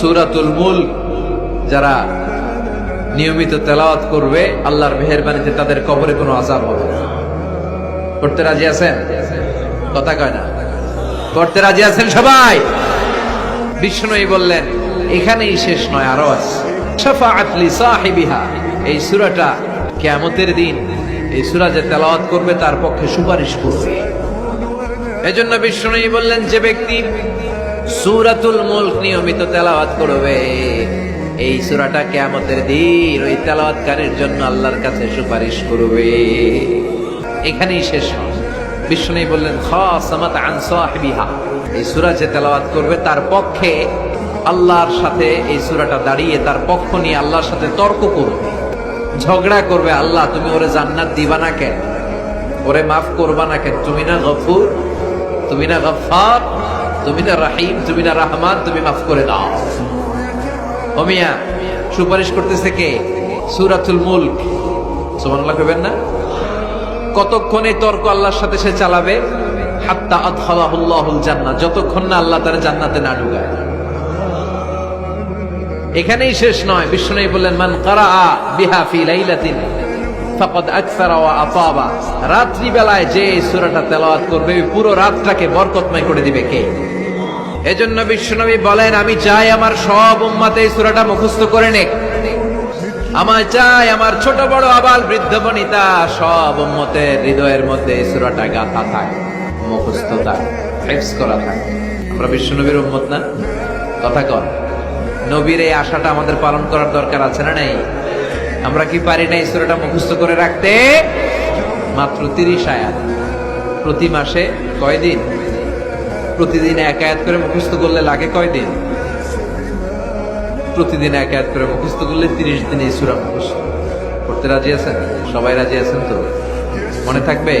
সুরাতুল মুল্ক, যারা নিয়মিত তেলাওয়াত করবে, আল্লাহর মেহেরবানিতে তাদের কবরে কোনো আজাব হবে করতে রাজি আছেন? কথা কয় না। করতে রাজি আছেন সবাই? বিষ্ণুই বললেন, এখানেই শেষ নয়, আরও আছে। এই সুরাটা কিয়ামতের দিন, এই সুরা যে তেলাওয়াত করবে, তার পক্ষে সুপারিশ করবে। এজন্য বিষ্ণুই বললেন, যে ব্যক্তি সূরাতুল মুলক নিয়মিত তেলাওয়াত করবে। এই সূরাটা কিয়ামতের দিন ওই তেলাওয়াতকারীর জন্য আল্লাহর কাছে সুপারিশ করবে। এখানেই শেষ নয় বিষ্ণুই বললেন, খাসামাত আন সাহিবিহা। এই সূরা যে তেলাওয়াত করবে তার পক্ষে আল্লাহর সাথে এই সূরাটা দাঁড়িয়ে তার পক্ষ নিয়ে আল্লাহর সাথে তর্ক করবে। ঝগড়া করবে, আল্লাহ, তুমি ওরে জান্নাত দিবা না কেন? ওরে মাফ করবা না কেন? তুমি না গফুর, তুমি না গফার তুমি না রাহিম, তুমি না রহমান, তুমি মাফ করে দাও। অমিয়া সুপারিশ করতেছে কে? সুরাতুল মুলক। সুবহানাল্লাহ কইবেন না? কতক্ষণ তর্ক আল্লাহর সাথে সে চালাবে? হাত্তা আদখালাহুল্লাহুল জান্নাত যতক্ষণ না আল্লাহ তার জান্নাতে না ঢুকায়। এখানেই শেষ নয়, বিষ্ণু বললেন, মান কারা বিহা ফি লাইলাতিন। ফাকাদ আকসারা ওয়া আতাবা। রাত্রি বেলায় যে এই সূরাটা তেলাওয়াত করবে পুরো রাতটাকে বরকতময় করে দিবে কে? এজন্য বিশ্বনবী বলেন, আমি চাই আমার সব উম্মতে এই সূরাটা মুখস্থ করে নেক। আমার চাই আমার ছোট বড় আবাল বৃদ্ধ বনিতা সব উম্মতের হৃদয়ের মধ্যে এই সূরাটা গাথা থাক, মুখস্থ থাক, হেফজ করা থাক। আমরা বিশ্বনবীর উম্মত না? কথা কর নবীর এই আশাটা আমাদের পালন করার দরকার আছে না নাই? আমরা কি পারি না ইসরোটা মুখস্থ করে রাখতে? মাত্র তিরিশ আয়াত। প্রতি মাসে কয়দিন প্রতিদিন এক আয়াত করে মুখস্থ করলে লাগে কয়দিন প্রতিদিন এক আয়াত করে মুখস্থ করলে তিরিশ দিনে ইসুরা মুখস্থ। করতে রাজি আছেন? সবাই রাজি আছেন তো? মনে থাকবে